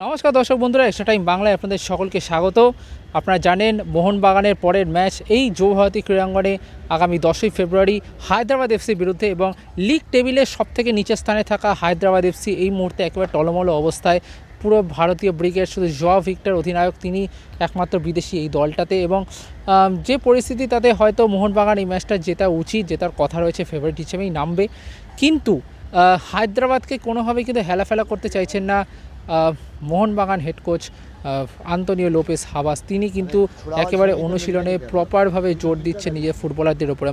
নমস্কার দর্শক বন্ধুরা, এক্সট্রা টাইম বাংলায় আপনাদের সকলকে স্বাগত। আপনারা জানেন, মোহনবাগানের পরের ম্যাচ এই যৌভারতী ক্রীড়াঙ্গনে আগামী দশই ফেব্রুয়ারি হায়দ্রাবাদ এফসির বিরুদ্ধে এবং লিগ টেবিলের সবথেকে নিচের স্থানে থাকা হায়দ্রাবাদ এফসি এই মুহূর্তে একেবারে টলমলো অবস্থায়। পুরো ভারতীয় ব্রিগেড শুধু জ ভিক্টর অধিনায়ক, তিনি একমাত্র বিদেশি এই দলটাতে এবং যে পরিস্থিতি তাতে হয়তো মোহনবাগান এই ম্যাচটা জেতা উচিত, জেতার কথা রয়েছে ফেভারিট হিসেবেই নামবে। কিন্তু হায়দ্রাবাদকে কোনোভাবেই কিন্তু হেলাফেলা করতে চাইছেন না। Mohun Bagan head coach Antonio Lopez Habas তিনি কিন্তু একেবারে অনুশীলনে প্রপারভাবে জোর দিচ্ছেন নিজের ফুটবলারদের ওপর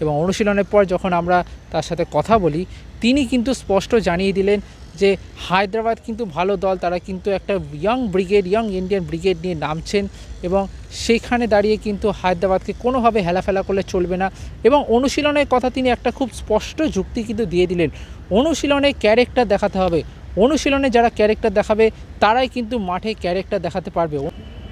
এবং অনুশীলনের পর যখন আমরা তার সাথে কথা বলি তিনি কিন্তু স্পষ্ট জানিয়ে দিলেন যে হায়দ্রাবাদ কিন্তু ভালো দল তারা কিন্তু একটা young brigade young Indian brigade নিয়ে নামছেন এবং সেইখানে দাঁড়িয়ে কিন্তু হায়দ্রাবাদকে কোনোভাবে হেলাফেলা করলে চলবে না। এবং অনুশীলনের কথা তিনি একটা খুব স্পষ্ট যুক্তি কিন্তু দিয়ে দিলেন। অনুশীলনে ক্যারেক্টার দেখাতে হবে। অনুশীলনে যারা ক্যারেক্টার দেখাবে, তারাই কিন্তু মাঠে ক্যারেক্টার দেখাতে পারবে।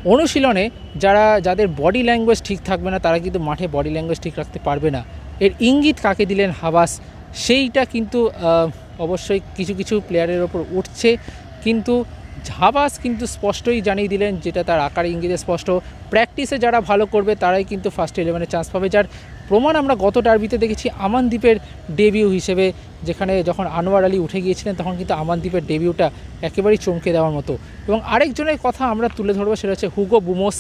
অনুশীলনে যারা, যাদের বডি ল্যাঙ্গুয়েজ ঠিক থাকবে না, তারা কিন্তু মাঠে বডি ল্যাঙ্গুয়েজ ঠিক রাখতে পারবে না। এর ইঙ্গিত কাকে দিলেন হাবাস? সেইটা কিন্তু অবশ্যই কিছু কিছু প্লেয়ারের ওপর উঠছে। কিন্তু হাবাস কিন্তু স্পষ্টই জানিয়ে দিলেন, যেটা তার আকার ইঙ্গিতে স্পষ্ট। প্র্যাকটিসে যারা ভালো করবে, তারাই কিন্তু ফার্স্ট ইলেভেনে চান্স পাবে। যার প্রমাণ আমরা গত ডার্বিতে দেখেছি আমানদ্বীপের ডেবিউ হিসেবে, যেখানে যখন আনোয়ার আলী উঠে গিয়েছিলেন, তখন কিন্তু আমানদ্বীপের ডেবিউটা একেবারেই চমকে দেওয়ার মতো। এবং আরেকজনের কথা আমরা তুলে ধরবো, সেটা হচ্ছে হুগো বুমোস।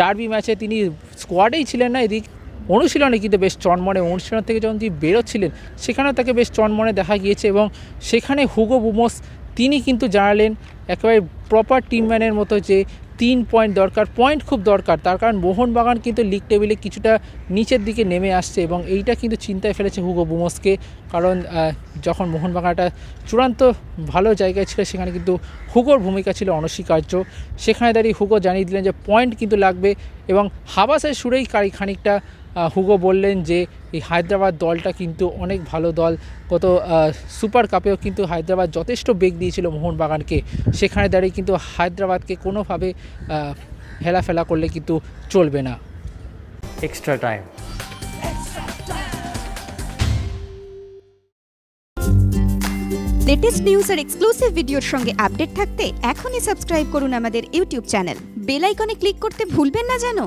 ডার্বি ম্যাচে তিনি স্কোয়াডেই ছিলেন না, এদিক অনুশীলনে কিন্তু বেশ চনমনে, অনুশীলন থেকে যখন তিনি বেরোচ্ছিলেন, সেখানেও তাকে বেশ চনমনে দেখা গিয়েছে এবং সেখানে হুগো বুমোস, তিনি কিন্তু জানালেন একেবারে প্রপার টিমম্যানের মতো যে তিন পয়েন্ট দরকার পয়েন্ট খুব দরকার। তার কারণ মোহনবাগান কিন্তু লিগ টেবিলে কিছুটা নিচের দিকে নেমে আসছে এবং এইটা কিন্তু চিন্তায় ফেলেছে হুগো বুমসকে। কারণ যখন মোহনবাগানটা চূড়ান্ত ভালো জায়গায় ছিল, সেখানে কিন্তু হুগোর ভূমিকা ছিল অনস্বীকার্য। সেখানে দাঁড়িয়ে হুগো জানিয়ে দিলেন যে পয়েন্ট কিন্তু লাগবে এবং হাবাসের সুরেই কারি খানিকটা হুগো বললেন যে এই হায়দ্রাবাদ দলটা কিন্তু অনেক ভালো দল। গত সুপার কাপেও কিন্তু হায়দ্রাবাদ যথেষ্ট বেগ দিয়েছিল মোহনবাগানকে। সেখানে দাঁড়িয়ে কিন্তু হায়দ্রাবাদকে কোনোভাবে হেলাফেলা করলে কিন্তু চলবে না। এক্সট্রা টাইম লেটেস্ট নিউজ আর এক্সক্লুসিভ ভিডিওর সঙ্গে আপডেট থাকতে এখনই সাবস্ক্রাইব করুন আমাদের ইউটিউব চ্যানেল বেল আইকনে ক্লিক করতে ভুলবেন না জানো